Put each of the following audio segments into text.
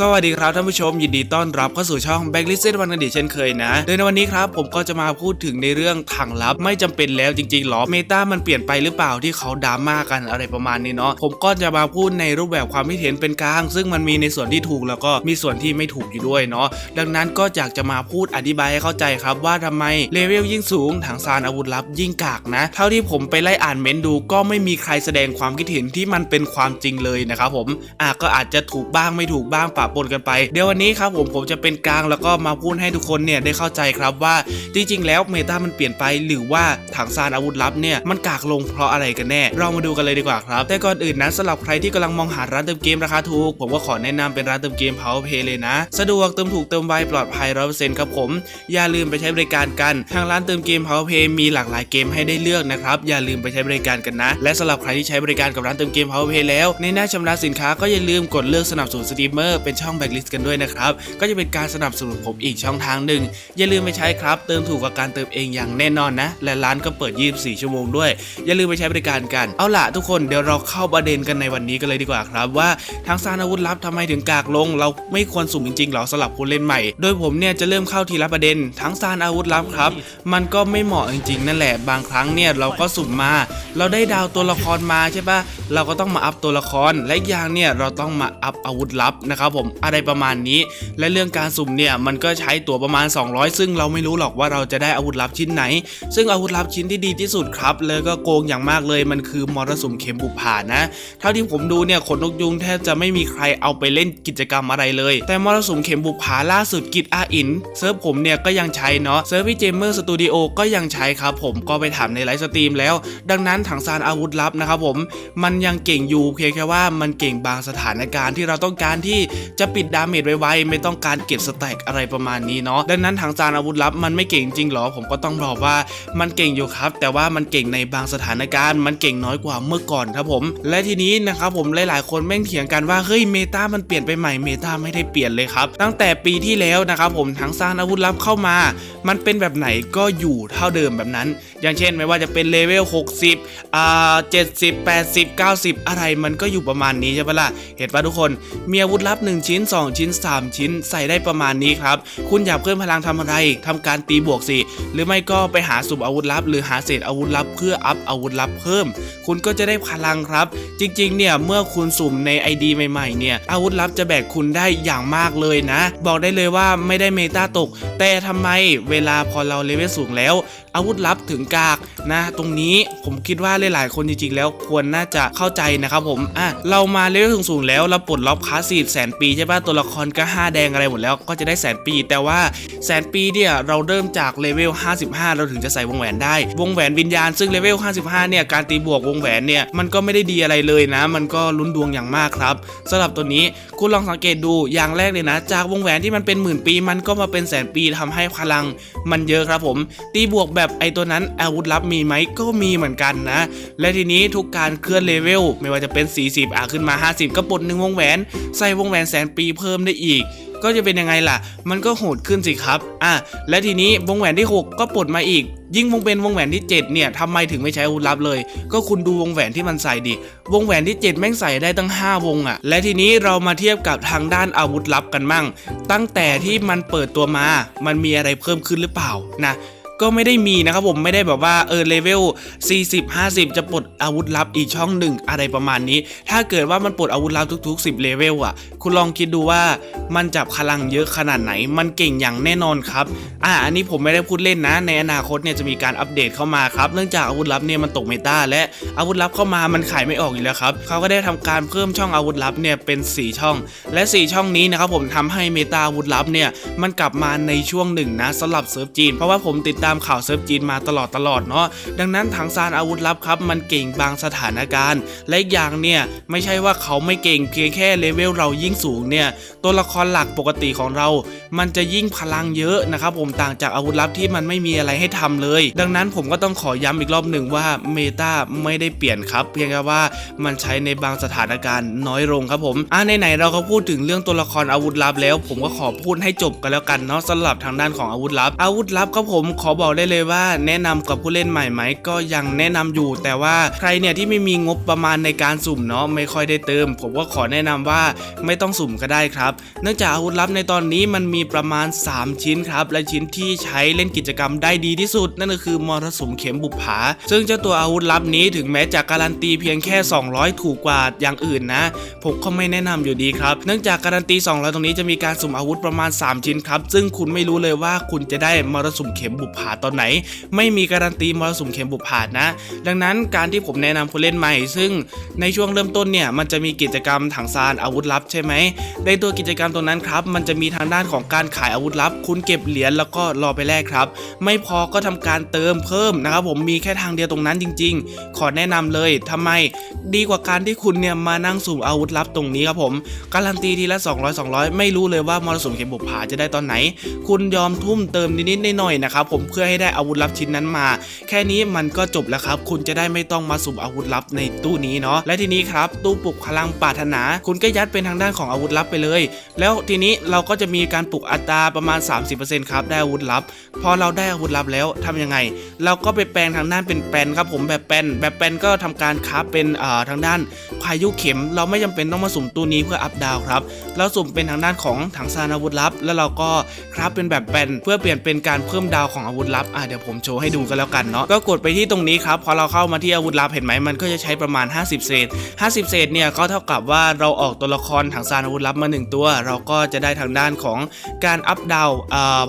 สวัสดีครับท่านผู้ชมยินดีต้อนรับเข้าสู่ช่อง Backlist วันกันดีเช่นเคยนะ โดยในวันนี้ครับผมก็จะมาพูดถึงในเรื่องถังลับไม่จำเป็นแล้วจริงๆหรอเมตามันเปลี่ยนไปหรือเปล่าที่เขาดราม่ากันอะไรประมาณนี้เนาะผมก็จะมาพูดในรูปแบบความคิดเห็นเป็นกลาง ซึ่งมันมีในส่วนที่ถูกแล้วก็มีส่วนที่ไม่ถูกอยู่ด้วยเนาะดังนั้นก็อยากจะมาพูดอธิบายให้เข้าใจครับว่าทำไมเลเวลยิ่งสูงถังซานอาวุธลับยิ่งกากนะ เท่าที่ผมไปไล่อ่านเมนดูก็ไม่มีใครแสดงความคิดเห็นที่มันเป็นความจริงเลยนะครับผมอะก็อาจจะถูกบ้างไม่ถูกบ้างปะปนกันไป เดี๋ยววันนี้ครับผมผมจะเป็นกลางแล้วก็มาพูดให้ทุกคนเนี่ยได้เข้าใจครับว่าจริงๆ แล้วเมตามันเปลี่ยนไปหรือว่าถังซานอาวุธลับเนี่ยมันกากลงเพราะอะไรกันแน่ เรามาดูกันเลยดีกว่าครับ แต่ก่อนอื่นนะสำหรับใครที่กำลังมองหาร้านเติมเกมราคาถูก ผมก็ขอแนะนำเป็นร้านเติมเกม Power Pay เลยนะ สะดวกเติมถูกเติมไวปลอดภัย100%ครับผม อย่าลืมไปใช้บริการกัน ทางร้านเติมเกม Power Pay มีหลากหลายเกมให้ได้เลือกนะครับ อย่าลืมไปใช้บริการกันนะ และสำหรับใครที่ใช้บริการกับร้านเติมเกม Power Pay แล้ว ในหน้าชำระสินค้าก็อย่าลืมกดเลือกสนับสนุนสตรีมเมอร์เป็นช่องแบ็กลิสต์กันด้วยนะครับ ก็จะเป็นการสนับสนุนผมอีกช่องทางหนึ่ง อย่าลืมไปใช้ครับ เติมถูกกว่าการเติมเองอย่างแน่นอนนะ และร้านก็เปิด 24 ชั่วโมงด้วย อย่าลืมไปใช้บริการกัน เอาล่ะทุกคนเดี๋ยวเราเข้าประเด็นกันในวันนี้กันเลยดีกว่าครับ ว่าทางซานอาวุธลับทำไมถึงกากลง เราไม่ควรสุ่มจริงๆหรอสำหรับผู้เล่นใหม่ โดยผมเนี่ยจะเริ่มเข้าทีละประเด็น ทั้งซานอาวุธลับครับ มันก็ไม่เหมาะจริงๆนั่นแหละ บางครั้งเนี่ยเราก็สุ่มมา เราได้ดาวตัวละครมาใช่ปะเราก็ต้องมาอัพตัวละคร และอีกอย่างเนี่ยเราต้องมาอัพอาวุธลับนะครับผมอะไรประมาณนี้ และเรื่องการสุ่มเนี่ยมันก็ใช้ตัวประมาณ 200 ซึ่งเราไม่รู้หรอกว่าเราจะได้อาวุธลับชิ้นไหน ซึ่งอาวุธลับชิ้นที่ดีที่สุดครับแล้วก็โกงอย่างมากเลยมันคือมรสุมเข็มบุปผานะ เท่าที่ผมดูเนี่ยขนนกยุงแทบจะไม่มีใครเอาไปเล่นกิจกรรมอะไรเลย แต่มรสุมเข็มบุปผาล่าสุดกิจอาอินเซิร์ฟผมเนี่ยก็ยังใช้เนาะเซิร์ฟวิเจมเมอร์สตูดิโอก็ยังใช้ครับผมก็ไปถามในไลฟ์สตรีมแล้ว ดังนั้นถังซานอาวุธลับนะครับผมมันยังเก่งอยู่เพียงแค่ว่ามันเก่งบางสถานการณ์ที่เราต้องการที่จะปิดดาเมจไวๆไม่ต้องการเก็บสแต็กอะไรประมาณนี้เนาะดังนั้นถังซานอาวุธลับมันไม่เก่งจริงหรอผมก็ต้องบอกว่ามันเก่งอยู่ครับ แต่ว่ามันเก่งในบางสถานการณ์มันเก่งน้อยกว่าเมื่อก่อนครับผม และทีนี้นะครับผมหลายๆ คนแม่งเถียงกันว่าเฮ้ยเมตามันเปลี่ยนไปใหม่เมตาไม่ได้เปลี่ยนเลยครับ ตั้งแต่ปีที่แล้วนะครับผมถังซานอาวุธลับเข้ามา มันเป็นแบบไหนก็อยู่เท่าเดิมแบบนั้น อย่างเช่นไม่ว่าจะเป็นเลเวล 60อ่า70 80 90 อะไรมันก็อยู่ประมาณนี้ใช่ปะล่ะเห็นปะทุกคนมีอาวุธลับ1ชิ้น 2 ชิ้น 3 ชิ้น ใส่ได้ประมาณนี้ครับ คุณอยากเพิ่มพลังทำอะไรทำการตีบวกสิ หรือไม่ก็ไปหาสุ่มอาวุธลับ หรือหาเศษอาวุธลับ เพื่ออัพอาวุธลับเพิ่ม คุณก็จะได้พลังครับ จริงๆ เนี่ย เมื่อคุณสุ่มใน ID ใหม่ๆ เนี่ย อาวุธลับจะแบกคุณได้อย่างมากเลยนะ บอกได้เลยว่าไม่ได้เมตาตก แต่ทำไมเวลาพอเราเลเวลสูงแล้ว อาวุธลับถึงกากนะ ตรงนี้ผมคิดว่าหลายๆคนจริงๆ แล้วควรน่าจะเข้าใจนะครับผมอะเรามาเลเวลสูงๆแล้วเราปลดล็อกคลาสสีแสนปีใช่ป่ะตัวละครก็ 5 แดงอะไรหมดแล้วก็จะได้แสนปี แต่ว่าแสนปีเนี่ยเราเริ่มจากเลเวล 55 เราถึงจะใส่วงแหวนได้ วงแหวนวิญญาณซึ่งเลเวล 55 เนี่ยการตีบวกวงแหวนเนี่ยมันก็ไม่ได้ดีอะไรเลยนะ มันก็ลุ้นดวงอย่างมากครับสำหรับตัวนี้คุณลองสังเกตดูอย่างแรกเลยนะ จากวงแหวนที่มันเป็นหมื่นปี มันก็มาเป็นแสนปีทำให้พลังมันเยอะครับผม ตีบวกแบบไอตัวนั้นอาวุธลับมีไหมก็มีเหมือนกันนะ และทีนี้ทุกการเคลื่อนเลเวลไม่ว่าจะเป็น 40 อะขึ้นมา 50 ก็ปลดหนึ่งวงแหวน ใส่วงแหวนแสนปีเพิ่มได้อีกก็จะเป็นยังไงล่ะ มันก็โหดขึ้นสิครับ อะ และทีนี้วงแหวนที่ 6 ก็ปลดมาอีก ยิ่งวงเป็นวงแหวนที่ 7 เนี่ยทำไมถึงไม่ใช้อาวุธลับเลย ก็คุณดูวงแหวนที่มันใส่ดิ วงแหวนที่ 7 แม่งใส่ได้ตั้ง 5 วงอะ่ะ และทีนี้เรามาเทียบกับทางด้านอาวุธลับกันมั่ง ตั้งแต่ที่มันเปิดตัวมา มันมีอะไรเพิ่มขึ้นหรือเปล่า นะ ก็ไม่ได้มีนะครับผมไม่ได้แบบว่าเออเลเวล40 50 จะปลดอาวุธลับอีกช่องหนึ่งอะไรประมาณนี้ ถ้าเกิดว่ามันปลดอาวุธลับทุก ๆ 10เลเวลอะ คุณลองคิดดูว่ามันจับพลังเยอะขนาดไหน มันเก่งอย่างแน่นอนครับอ่าอันนี้ผมไม่ได้พูดเล่นนะ ในอนาคตเนี่ยจะมีการอัปเดตเข้ามาครับเนื่องจากอาวุธลับเนี่ยมันตกเมตาและอาวุธลับเข้ามามันขายไม่ออกอยู่แล้วครับเขาก็ได้ทำการเพิ่มช่องอาวุธลับเนี่ยเป็น 4 ช่อง และ 4 ช่องนี้นะครับผมทำให้เมตาอาวุธลับเนี่ยมันกลับมาในช่วงหนึ่งนะสำหรับเซิร์ฟจีนเพราะว่าผมติดตามข่าวเซิร์ฟจีนมาตลอดตลอดเนาะดังนั้นถังซานอาวุธลับครับ มันเก่งบางสถานการณ์ และอย่างเนี่ยไม่ใช่ว่าเขาไม่เก่งเพียงแค่เลเวลเรายิ่งสูงเนี่ยตัวละครหลักปกติของเรา มันจะยิ่งพลังเยอะนะครับผมต่างจากอาวุธลับที่มันไม่มีอะไรให้ทำเลย ดังนั้นผมก็ต้องขอย้ำอีกรอบหนึ่งว่าเมตาไม่ได้เปลี่ยนครับ เพียงแค่ว่ามันใช้ในบางสถานการณ์น้อยลงครับผมอะไหนๆเราก็พูดถึงเรื่องตัวละครอาวุธลับแล้ว ผมก็ขอพูดให้จบกันแล้วกันเนาะสำหรับทางด้านของอาวุธลับ อาวุธลับครับผมขอบอกได้เลยว่าแนะนำกับผู้เล่นใหม่ไหมก็ยังแนะนำอยู่ แต่ว่าใครเนี่ยที่ไม่มีงบประมาณในการสุ่มเนาะไม่ค่อยได้เติม ผมก็ขอแนะนำว่าไม่ต้องสุ่มก็ได้ครับ เนื่องจากอาวุธลับในตอนนี้มันมีประมาณ 3 ชิ้นครับ และชิ้นที่ใช้เล่นกิจกรรมได้ดีที่สุด นั่นก็คือมรสุมเข็มบุปผา ซึ่งเจ้าตัวอาวุธลับนี้ถึงแม้จะการันตีเพียงแค่ 200 ถูกกว่าอย่างอื่นนะ ผมก็ไม่แนะนำอยู่ดีครับ เนื่องจากการันตี 200 ตรงนี้จะมีการสุ่มอาวุธประมาณ 3 ชิ้นครับ ซึ่งคุณไม่รู้เลยว่าคุณจะได้มรสุมเข็มบุปผาตอนไหน ไม่มีการันตีมรสุมเข็มบุปผาดนะ ดังนั้นการที่ผมแนะนำผู้เล่นใหม่ ซึ่งในช่วงเริ่มต้นเนี่ยมันจะมีกิจกรรมถังซานอาวุธลับใช่ไหมในตัวกิจกรรมตรงนั้นครับ มันจะมีทางด้านของการขายอาวุธลับ คุณเก็บเหรียญแล้วก็รอไปแลกครับ ไม่พอก็ทำการเติมเพิ่มนะครับผมมีแค่ทางเดียวตรงนั้นจริง ๆ ขอแนะนำเลยทำไม ดีกว่าการที่คุณเนี่ยมานั่งสุ่มอาวุธลับตรงนี้ครับผมการันตีทีละ 200 200 ไม่รู้เลยว่ามรสุมเข็มบุปผาจะได้ตอนไหน คุณยอมทุ่มเติมนิดๆหน่อยๆนะครับผมพื่อให้ได้อาวุธลับชิ้นนั้นมา แค่นี้มันก็จบแล้วครับ คุณจะได้ไม่ต้องมาสุ่มอาวุธลับในตู้นี้เนาะและทีนี้ครับตู้ปลุกพลังปรารถนา คุณก็ยัดเป็นทางด้านของอาวุธลับไปเลย แล้วทีนี้เราก็จะมีการปลุกอัตราประมาณ 30%ครับได้อาวุธลับ พอเราได้อาวุธลับแล้วทำยังไง เราก็ไปแปลงทางด้านเป็นแปลนครับผมแบบแปลนแบบแปลนก็ทำการคราเป็นอ่าทางด้านพายุเข็ม เราไม่จำเป็นต้องมาสุ่มตู้นี้เพื่ออัพดาวครับเราสุ่มเป็นทางด้านของถังซานอาวุธลับ แล้วเราก็คราฟเป็นแบบแปลนเพื่อเปลี่ยนเป็นการเพิ่มดาวของอาวุธลับอะเดี๋ยวผมโชว์ให้ดูกันแล้วกันเนาะก็กดไปที่ตรงนี้ครับพอเราเข้ามาที่อาวุธลับเห็นไหมมันก็จะใช้ประมาณ 50 เศษ 50 เศษเนี่ยก็เท่ากับว่าเราออกตัวละครถังซานอาวุธลับมา 1 ตัว เราก็จะได้ทางด้านของการอัพดาว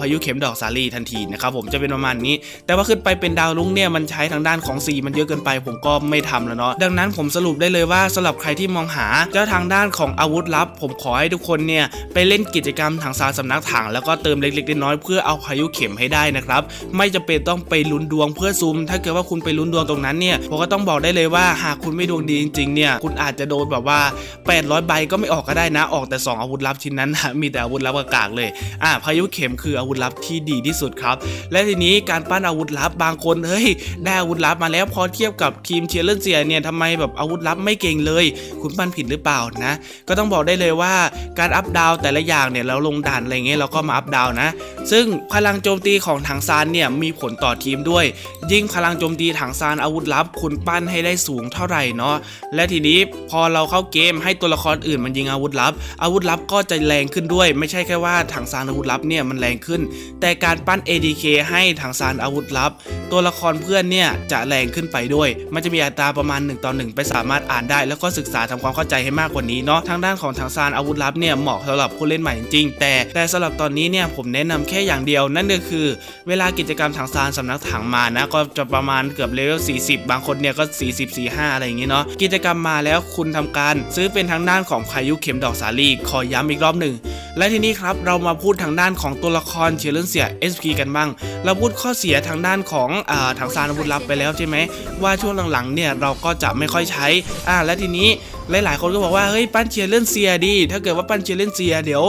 พายุเข็มดอกสาลีทันทีนะครับผมจะเป็นประมาณนี้ แต่ว่าขึ้นไปเป็นดาวลุงเนี่ยมันใช้ทางด้านของ C มันเยอะเกินไป ผมก็ไม่ทำแล้วเนาะดังนั้นผมสรุปได้เลยว่าสำหรับใครที่มองหาเจ้าทางด้านของอาวุธลับ ผมขอให้ทุกคนเนี่ยไปเล่นกิจกรรมถังซานสำนักถังแล้วก็เติมเล็กๆน้อยๆเพื่อเอาพายุเข็มให้ได้นะครับไม่จำเป็นต้องไปลุ้นดวงเพื่อซูมถ้าเกิดว่าคุณไปลุ้นดวงตรงนั้นเนี่ยผมก็ต้องบอกได้เลยว่าหากคุณไม่ดวงดีจริงๆเนี่ยคุณอาจจะโดนแบบว่า 800 ใบก็ไม่ออกก็ได้นะ ออกแต่ 2 อาวุธลับชิ้นนั้นนะมีแต่อาวุธลับกากๆเลยอ่าพายุเข็มคืออาวุธลับที่ดีที่สุดครับ และทีนี้การปั้นอาวุธลับบางคนเฮ้ยได้อาวุธลับมาแล้วพอเทียบกับทีมเชียร์เลนเซียเนี่ยทำไมแบบอาวุธลับไม่เก่งเลย คุณปั้นผิดหรือเปล่านะ ก็ต้องบอกได้เลยว่าการอัพดาวแต่ละอย่างเนี่ยเราลงด่านอะไรเงี้ยเราก็มาอัพดาวนะ ซึ่งพลังโจมตีของถังซานเนี่ยมีผลต่อทีมด้วย ยิ่งพลังโจมตีถังซานอาวุธลับ คุณปั้นให้ได้สูงเท่าไหร่เนาะและทีนี้พอเราเข้าเกมให้ตัวละครอื่นมันยิงอาวุธลับ อาวุธลับก็จะแรงขึ้นด้วย ไม่ใช่แค่ว่าถังซานอาวุธลับเนี่ยมันแรงขึ้น แต่การปั้น ADK ให้ถังซานอาวุธลับ ตัวละครเพื่อนเนี่ยจะแรงขึ้นไปด้วย มันจะมีอัตราประมาณ1ต่อ1ไปสามารถอ่านได้ แล้วก็ศึกษาทำความเข้าใจให้มากกว่านี้เนาะทางด้านของถังซานอาวุธลับเนี่ยเหมาะสำหรับผู้เล่นใหม่จริงๆแต่แต่สำหรับตอนนี้เนี่ยผมแนะนำแค่อย่างเดียวนั่นก็คือ เวลากิจกรรมถังซานสำนักถังมานะ ก็จะประมาณเกือบเลเวล40 บางคนเนี่ยก็ 40 45 อะไรอย่างงี้เนาะกิจกรรมมาแล้วคุณทำการ ซื้อเป็นทางด้านของพายุเข็มดอกสาลีขอย้ำอีกรอบหนึ่งและทีนี้ครับเรามาพูดทางด้านของตัวละครเชลเลนเซีย SP กันบ้าง เราพูดข้อเสียทางด้านของอ่าทางซานอาวุธลับไปแล้วใช่ไหมว่าช่วงหลังๆเนี่ยเราก็จะไม่ค่อยใช้อ่าและทีนี้ หลายๆ คนก็บอกว่าเฮ้ยปั้นเชียร์เลนเซียดี ถ้าเกิดว่าปั้นเชียร์เลนเซียเดี๋ยว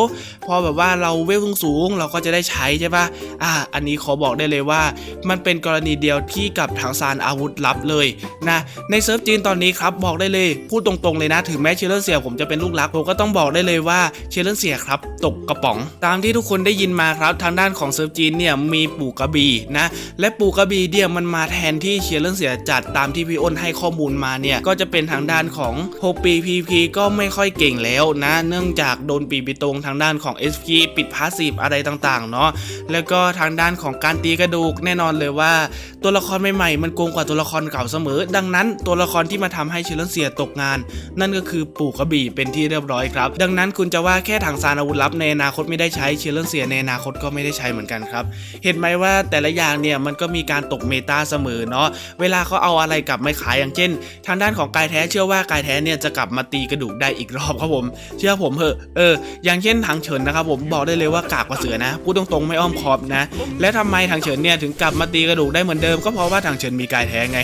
พอแบบว่าเราเวลสูงเราก็จะได้ใช้ใช่ปะอ่า อันนี้ขอบอกได้เลยว่า มันเป็นกรณีเดียวที่กับทางซานอาวุธลับเลยนะในเซิร์ฟจีนตอนนี้ครับบอกได้เลยพูดตรงๆเลยนะถึงแม้เชลเลนเซียผมจะเป็นลูกรักผมก็ต้องบอกได้เลยว่าเชลเลนเซียครับตกกระป๋อง ตามที่ทุกคนได้ยินมาครับทางด้านของเซิร์ฟจีนเนี่ยมีปู่กระบี่นะและปู่กระบี่เนี่ยมันมาแทนที่เชลเลนเซียจัดตามที่พี่อ้นให้ข้อมูลมาเนี่ยก็จะเป็นทางด้านของ6ปี PP ก็ไม่ค่อยเก่งแล้วนะ เนื่องจากโดนปีไปตรงทางด้านของ SP ปิดพาสซีฟอะไรต่างๆ เนาะแล้วก็ทางด้านของการตีกระดูกแน่นอนเลยว่า ตัวละครใหม่ๆมันโกงกว่าตัวละครเก่าเสมอ ดังนั้นตัวละครที่มาทำให้เชลเลนเซียตกงาน นั่นก็คือปู่กระบี่เป็นที่เรียบร้อยครับ ดังนั้นคุณจะว่าแค่ถังซานอาวุธลับในอนาคตไม่ได้ใช้เชลเลนเซียในอนาคตก็ไม่ได้ใช้เหมือนกันครับ เห็นไหมว่าแต่ละอย่างเนี่ยมันก็มีการตกเมตาเสมอเนาะเวลาเขาเอาอะไรกลับไมาขายอย่างเช่น ทางด้านของกายแท้เชื่อว่ากายแท้เนี่ยจะกลับมาตีกระดูกได้อีกรอบครับผม เชื่อผมเหอะเอออย่างเช่นทางเฉินนะครับผมบอกได้เลยว่ากากกว่าเสือนะพูดตรงๆไม่อ้อมคอบนะ และทำไมทางเฉินเนี่ยถึงกลับมาตีกระดูกได้เหมือนเดิมก็เพราะว่าทางเฉินมีกายแท้ไง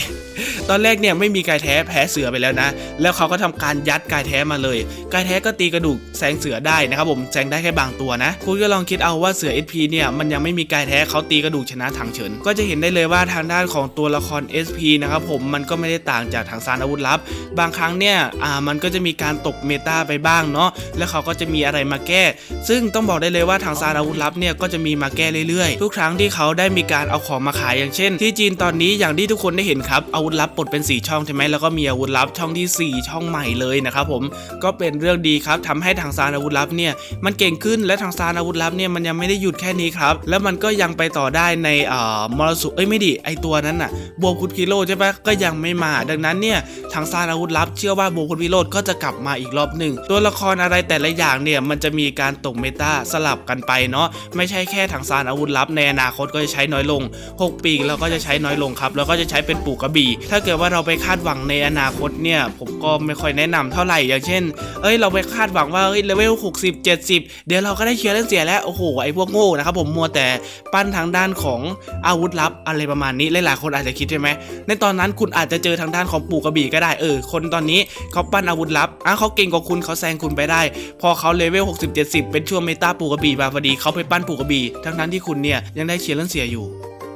ตอนแรกเนี่ยไม่มีกายแท้แพ้เสือไปแล้วนะ แล้วเขาก็ทำการยัดกายแท้มาเลย กายแท้ก็ตีกระดูกแซงเสือได้นะครับผมแซงได้แค่บางตัวนะ คุณก็ลองคิดเอาว่าเสือ SP เนี่ยมันยังไม่มีกายแท้เขาตีกระดูกชนะทางเฉิน ก็จะเห็นได้เลยว่าทางด้านของตัวละคร SP นะครับผมมันก็ไม่ได้ต่างจากทางซานอาวุธลับ บางครั้งเนี่ยอ่ามันก็จะมีการตกเมตาไปบ้างเนาะแล้วเขาก็จะมีอะไรมาแก้ ซึ่งต้องบอกได้เลยว่าทางซานอาวุธลับเนี่ยก็จะมีมาแก้เรื่อยๆ ทุกครั้งที่เขาได้มีการเอาของมาขายอย่างเช่น ที่จีนตอนนี้อย่างที่ทุกคนได้เห็นครับอาวุธลับปลดเป็น 4 ช่องใช่ไหมแล้วก็มีอาวุธลับช่องทีสี่ 4 ช่องใหม่เลยนะครับผมก็เป็นเรื่องดีครับทำให้ทางซานอาวุธลับเนี่ยมันเก่งขึ้นและทางซานอาวุธลับเนี่ยมันยังไม่ได้หยุดแค่นี้ครับแล้วมันก็ยังไปต่อได้ในอ่อมรสุมเอ้ยไม่ดิไอตัวนั้นน่ะบวกคุดกิโลใช่ปะก็ยังไม่มา ดังนั้นเนี่ยทางซานอาวุธลับ เชื่อว่าบวกคุดวิโรดก็จะกลับมาอีกรอบหนึ่งตัวละครอะไรแต่ละอย่างเนี่ยมันจะมีการตกเมตาสลับกันไปเนาะไม่ใช่แค่ทางซานอาวุธลับในอนาคตก็จะใช้น้อยลง 6 ปีกเราก็จะใช้น้อยลงครับแล้วก็จะใช้เป็นปูกระบี่ถ้าเกิดว่าเราไปคาดหวังในอนาคตเนี่ย ผมก็ไม่ค่อยแนะนำเท่าไหร่อย่างเช่น เอ้ยเราไปคาดหวังว่าเอ้ยเลเวล60 70 เดี๋ยวเราก็ได้เชียร์เล่นเสียแล้วโอ้โหไอ้พวกโง่นะครับผมมัวแต่ปั้นทางด้านของอาวุธลับอะไรประมาณนี้หลายๆคนอาจจะคิดใช่ไหมในตอนนั้นคุณอาจจะเจอทางด้านของปูกระบี่ก็ได้เออคนตอนนี้เขาปั้นอาวุธลับอะเขาเก่งกว่าคุณเขาแซงคุณไปได้ พอเขาเลเวล60 70 เป็นช่วงเมตาปูกระบี่มาพอดีเขาไปปั้นปูกระบี่ทั้งนั้นที่คุณเนี่ยยังได้เชียร์เล่นเสียอยู่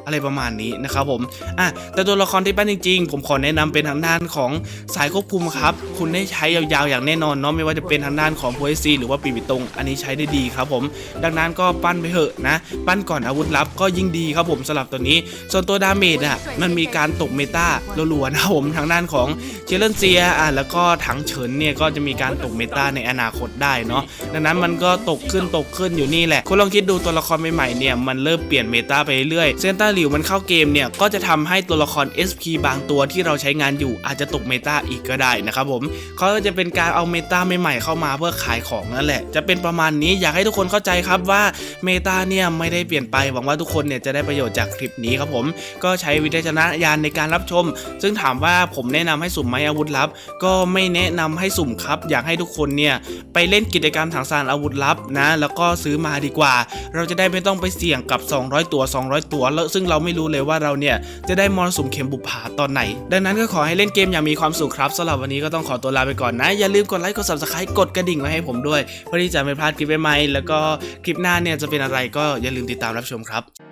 อะไรประมาณนี้นะครับผมอะแต่ตัวละครที่ปั้นจริงๆ ผมขอแนะนำเป็นทางด้านของสายควบคุมครับ คุณได้ใช้ยาวๆอย่างแน่นอนเนาะไม่ว่าจะเป็นทางด้านของโพเอซีหรือว่าปีบิตงอันนี้ใช้ได้ดีครับผม ดังนั้นก็ปั้นไปเถอะนะ ปั้นก่อนอาวุธลับก็ยิ่งดีครับผมสำหรับตัวนี้ ส่วนตัวดาเมจอะมันมีการตกเมตาลัวๆนะผมทางด้านของเชลเลนเซียอะแล้วก็ถังเฉินเนี่ยก็จะมีการตกเมตาในอนาคตได้เนาะดังนั้นมันก็ตกขึ้นตกขึ้นอยู่นี่แหละคุณลองคิดดูตัวละครใหม่ๆเนี่ยมันเริ่มเปลี่ยนเมตาไปเรื่อยเซนต้าหลิวมันเข้าเกมเนี่ยก็จะทำให้ตัวละคร SP บางตัวที่เราใช้งานอยู่อาจจะตกเมตาอีกก็ได้นะครับผมเขาก็จะเป็นการเอาเมตาใหม่ๆเข้ามาเพื่อขายของนั่นแหละ จะเป็นประมาณนี้อยากให้ทุกคนเข้าใจครับว่าเมตาเนี่ยไม่ได้เปลี่ยนไปหวังว่าทุกคนเนี่ยจะได้ประโยชน์จากคลิปนี้ครับผม ก็ใช้วิจารณญาณในการรับชม ซึ่งถามว่าผมแนะนำให้สุ่มไหมอาวุธลับ ก็ไม่แนะนำให้สุ่มครับ อยากให้ทุกคนเนี่ยไปเล่นกิจกรรมถังซานอาวุธลับนะแล้วก็ซื้อมาดีกว่า เราจะได้ไม่ต้องไปเสี่ยงกับ 200 ตัว 200 ตัวแล้วซึ่งเราไม่รู้เลยว่าเราเนี่ยจะได้มรสุมเข็มบุปผาตอนไหน ดังนั้นก็ขอให้เล่นเกมอย่างมีความสุขครับสำหรับวันนี้ก็ต้องขอตัวลาไปก่อนนะ อย่าลืมกดไลค์กด subscribe กดกระดิ่งไว้ให้ผมด้วย เพื่อที่จะไม่พลาดคลิปใหม่ๆแล้วก็คลิปหน้าเนี่ยจะเป็นอะไรก็อย่าลืมติดตามรับชมครับ